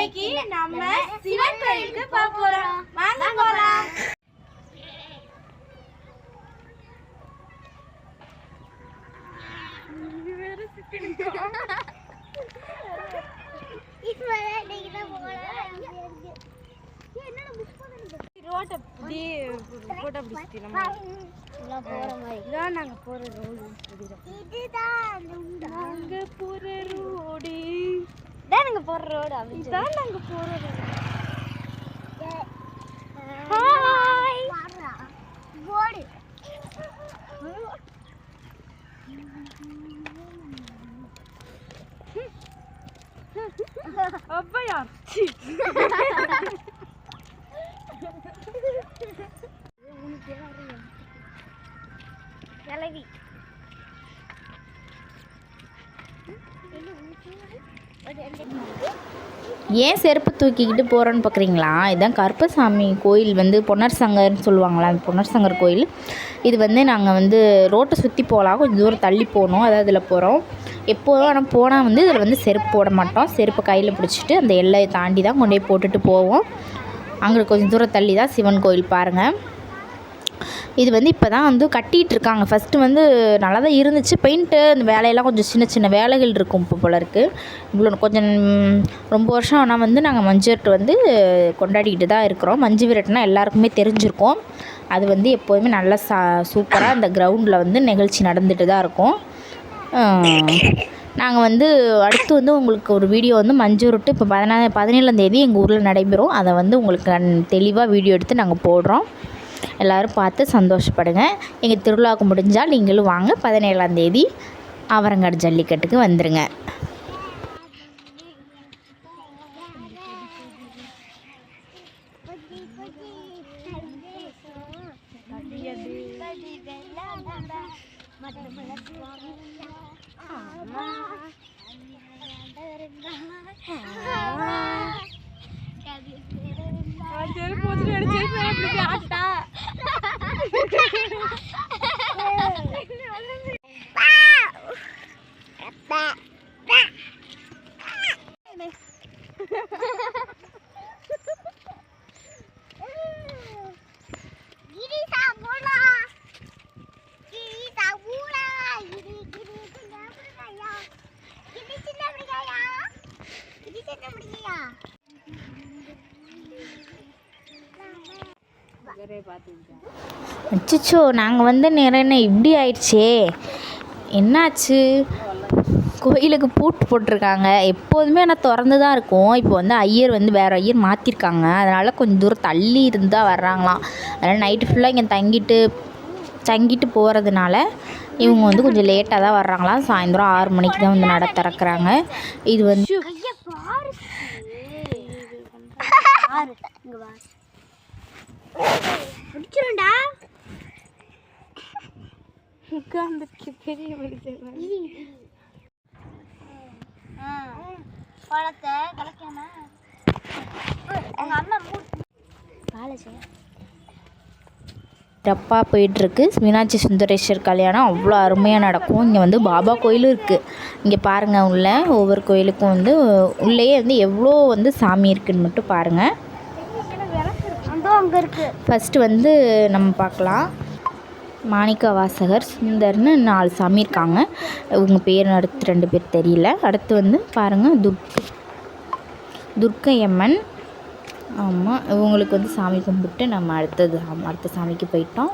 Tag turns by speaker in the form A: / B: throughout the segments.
A: இன்னைக்கு நம்ம சிவன் கோயிலுக்கு போக போறோம். வாங்க போலாம். ரோட்டை போட்டோ பிடிச்சி இதான் நாங்க போற ரோடு நாங்க போற ரோடு
B: நாங்க போற ரோடு
A: இதான் நாங்க போற ரோடு
B: ஹாய் போடு
A: அப்பையா
B: கிளவி
C: ஏன் செருப்பு தூக்கிக்கிட்டு போகிறோன்னு பார்க்குறீங்களா இதுதான் கருப்பசாமி கோயில் வந்து பொன்னர் சங்கர்னு சொல்லுவாங்களா அந்த பொன்னர் சங்கர் கோயில். இது வந்து நாங்கள் வந்து ரோட்டை சுற்றி போகலாம். கொஞ்சம் தூரம் தள்ளி போகணும். அதாவது இதில் போகிறோம் எப்போதும் ஆனால் போனால் வந்து இதில் வந்து செருப்பு போட மாட்டோம். செருப்பு கையில் பிடிச்சிட்டு அந்த எல்லையை தாண்டி தான் கொண்டு போய் போட்டுட்டு போவோம். அங்கே கொஞ்சம் தூரம் தள்ளி தான் சிவன் கோயில் பாருங்கள் இது வந்து இப்போ தான் வந்து கட்டிகிட்டு இருக்காங்க ஃபஸ்ட்டு வந்து நல்லா தான் இருந்துச்சு. பெயிண்ட்டு அந்த வேலையெல்லாம் கொஞ்சம் சின்ன சின்ன வேலைகள் இருக்கும் இப்போ போல இருக்குது இவ்வளோ கொஞ்சம் ரொம்ப வருஷம் ஆனால் வந்து நாங்கள் மஞ்சுவிரட்டு வந்து கொண்டாடிக்கிட்டு தான் இருக்கிறோம். மஞ்சு விரட்டுனா எல்லாருக்குமே தெரிஞ்சிருக்கோம். அது வந்து எப்போதுமே நல்லா சா சூப்பராக அந்த கிரவுண்டில் வந்து நிகழ்ச்சி நடந்துட்டு தான் இருக்கும். நாங்கள் வந்து அடுத்து வந்து உங்களுக்கு ஒரு வீடியோ வந்து மஞ்சு விரட்டு இப்போ பதினா பதினேழாம் தேதி எங்கள் ஊரில் நடைபெறும். அதை வந்து உங்களுக்கு தெளிவாக வீடியோ எடுத்து நாங்கள் போடுறோம். எல்லோரும் பார்த்து சந்தோஷப்படுங்க. எங்கள் திருவிழாவுக்கு முடிஞ்சால் நீங்களும் வாங்க. பதினேழாம் தேதி ஜல்லிக்கட்டுக்கு வந்துடுங்க
A: செருப்பு வச்சுட்டு எடுத்து செருப்பு எப்படி ஆட்டா
B: கிரிசா போலா கிரிசா போலா கிரி கிரி சின்ன பிடிக்காயா கிரி சின்ன பிடிக்காயா கிரி சின்ன பிடிக்காயா
C: அச்சோ நாங்கள் வந்து நேரம் என்ன இப்படி ஆயிடுச்சே? என்னாச்சு? கோயிலுக்கு பூட்டு போட்டிருக்காங்க எப்போதுமே ஆனால் திறந்து தான் இருக்கும் இப்போ வந்து ஐயர் வந்து வேறு ஐயர் மாற்றிருக்காங்க அதனால் கொஞ்சம் தூரம் தள்ளி இருந்து தான் வர்றாங்களாம் அதனால் நைட்டு ஃபுல்லாக இங்கே தங்கிட்டு தங்கிட்டு போகிறதுனால இவங்க வந்து கொஞ்சம் லேட்டாக தான் வர்றாங்களாம் சாயந்தரம் ஆறு மணிக்கு தான் வந்து நட திறக்கிறாங்க இது வந்து
B: கைய
A: உட்காந்துருக்கு பெரிய மனுஷன்
B: பழத்தை கலக்காம. அம்மா
C: சிறப்பாக போயிட்டுருக்கு. மீனாட்சி சுந்தரேஸ்வர் கல்யாணம் அவ்வளோ அருமையாக நடக்கும். இங்கே வந்து பாபா கோயிலும் இருக்குது இங்கே பாருங்கள் உள்ள ஒவ்வொரு கோயிலுக்கும் வந்து உள்ளேயே வந்து எவ்வளோ வந்து சாமி இருக்குன்னு மட்டும் பாருங்கள் ஃபஸ்ட்டு வந்து நம்ம பார்க்கலாம். மாணிக்க வாசகர் சுந்தர்னு நாலு சாமி இருக்காங்க. இவங்க பேர் அடுத்து ரெண்டு பேர் தெரியல. அடுத்து வந்து பாருங்கள் துர்க் துர்க்கையம்மன். ஆமாம் இவங்களுக்கு வந்து சாமி கும்பிட்டு நம்ம அடுத்தது அடுத்த சாமிக்கு போயிட்டோம்.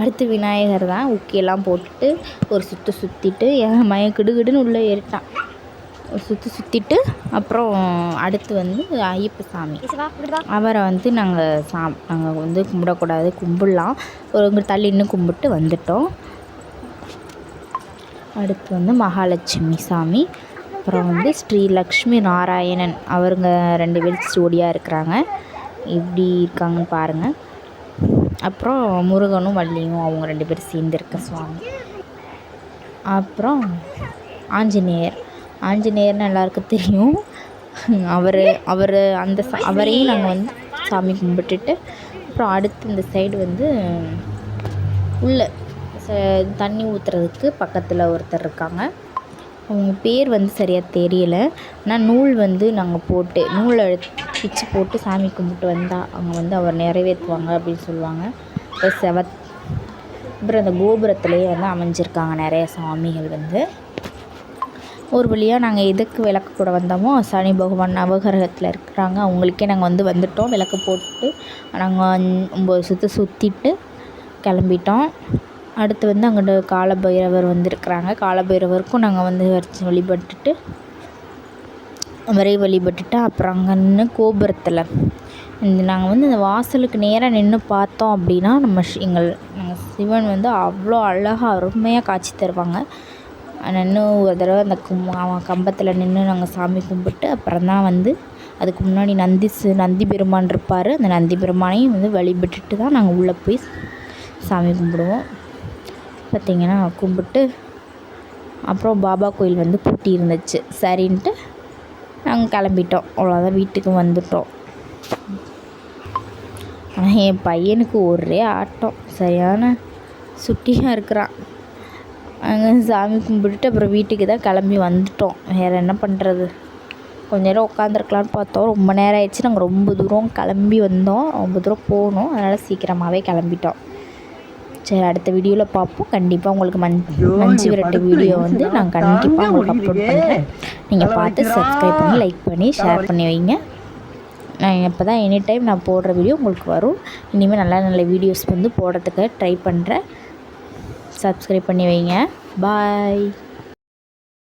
C: அடுத்து விநாயகர் தான் உக்கியெல்லாம் போட்டுட்டு ஒரு சுற்று சுற்றிட்டு என் மய கிடுகிடுன்னு உள்ளே ஏறிட்டான். சுற்றி சுற்றிட்டு அப்புறம் அடுத்து வந்து ஐயப்ப சாமி அவரை வந்து நாங்கள் சா நாங்கள் வந்து கும்பிடக்கூடாது கும்பிடலாம். ஒரு தள்ளி இன்னும் கும்பிட்டு வந்துட்டோம். அடுத்து வந்து மகாலட்சுமி சாமி அப்புறம் வந்து ஸ்ரீ லக்ஷ்மி நாராயணன். அவருங்க ரெண்டு பேரும் ஸ்டோடியாக இருக்கிறாங்க. இப்படி இருக்காங்கன்னு பாருங்கள் அப்புறம் முருகனும் வள்ளியும் அவங்க ரெண்டு பேரும் சேர்ந்துருக்க சுவாமி. அப்புறம் ஆஞ்சநேயர். ஆஞ்சநேயர்னு எல்லாருக்கும் தெரியும். அவர் அவர் அந்த சா- அவரையும் நாங்கள் வந்து சாமி கும்பிட்டுட்டு அப்புறம் அடுத்து இந்த சைடு வந்து உள்ள ச- தண்ணி ஊற்றுறதுக்கு பக்கத்தில் ஒருத்தர் இருக்காங்க. அவங்க பேர் வந்து சரியாக தெரியல. ஆனால் நூல் வந்து நாங்கள் போட்டு நூலை பிச்சு போட்டு சாமி கும்பிட்டு வந்தால் அவங்க வந்து அவர் நிறைவேற்றுவாங்க அப்படின்னு சொல்லுவாங்க. இப்போ செவத் அப்புறம் அந்த கோபுரத்துலேயே வந்து அமைஞ்சிருக்காங்க நிறைய சாமிகள் வந்து. ஒரு வழியாக நாங்கள் எதுக்கு விளக்கு கூட வந்தோமோ சனி பகவான் நவகிரகத்தில் இருக்கிறாங்க. அவங்களுக்கே நாங்கள் வந்து வந்துட்டோம். விளக்கு போட்டு நாங்கள் ஒம்பது சுற்று சுற்றிட்டு கிளம்பிட்டோம். அடுத்து வந்து அங்கிட்டு காலபைரவர் வந்திருக்கிறாங்க. காலபைரவருக்கும் நாங்கள் வந்து வச்சு வழிபட்டுட்டு விரை வழிபட்டுட்டு அப்புறம் அங்கே நின்று கோபுரத்தில் இந்த நாங்கள் வந்து இந்த வாசலுக்கு நேராக நின்று பார்த்தோம் அப்படின்னா நம்ம எங்கள் நாங்கள் சிவன் வந்து அவ்வளோ அழகாக அருமையாக காட்சி தருவாங்க. நின்று ஒரு தடவை அந்த கும் அவன் கம்பத்தில் நின்று நாங்கள் சாமி கும்பிட்டு அப்புறம் தான் வந்து அதுக்கு முன்னாடி நந்தி சு நந்தி பெருமான் இருப்பார். அந்த நந்தி பெருமானையும் வந்து வழிபட்டுட்டு தான் நாங்கள் உள்ளே போய் சாமி கும்பிடுவோம். பார்த்திங்கன்னா கும்பிட்டு அப்புறம் பாபா கோயில் வந்து பூட்டி இருந்துச்சு. சரின்ட்டு நாங்கள் கிளம்பிட்டோம். அவ்வளோதான் வீட்டுக்கு வந்துட்டோம். ஆனால் என் பையனுக்கு ஒரே ஆட்டம். சரியான சுட்டியாக இருக்கிறான். அங்கே சாமி கும்பிட்டுட்டு அப்புறம் வீட்டுக்கு தான் கிளம்பி வந்துட்டோம். வேறு என்ன பண்ணுறது கொஞ்ச நேரம் உட்காந்துருக்கலான்னு பார்த்தோம். ரொம்ப நேரம் ஆயிடுச்சு. நாங்கள் ரொம்ப தூரம் கிளம்பி வந்தோம். ரொம்ப தூரம் போகணும் அதனால் சீக்கிரமாகவே கிளம்பிட்டோம். சரி அடுத்த வீடியோவில் பார்ப்போம். கண்டிப்பாக உங்களுக்கு மஞ் மஞ்சு விரட்டு வீடியோ வந்து நான் கண்டிப்பாக உங்களுக்கு அப்லோட் பண்ணுறேன் நீங்கள் பார்த்து சப்ஸ்கிரைப் பண்ணி லைக் பண்ணி ஷேர் பண்ணி வைங்க. நான் இப்போ தான் எனி டைம் நான் போடுற வீடியோ உங்களுக்கு வரும். இனிமேல் நல்ல நல்ல வீடியோஸ் வந்து போடுறதுக்கு ட்ரை பண்ணுறேன் சப்ஸ்கிரைப் பண்ணி வைங்க. பாய்.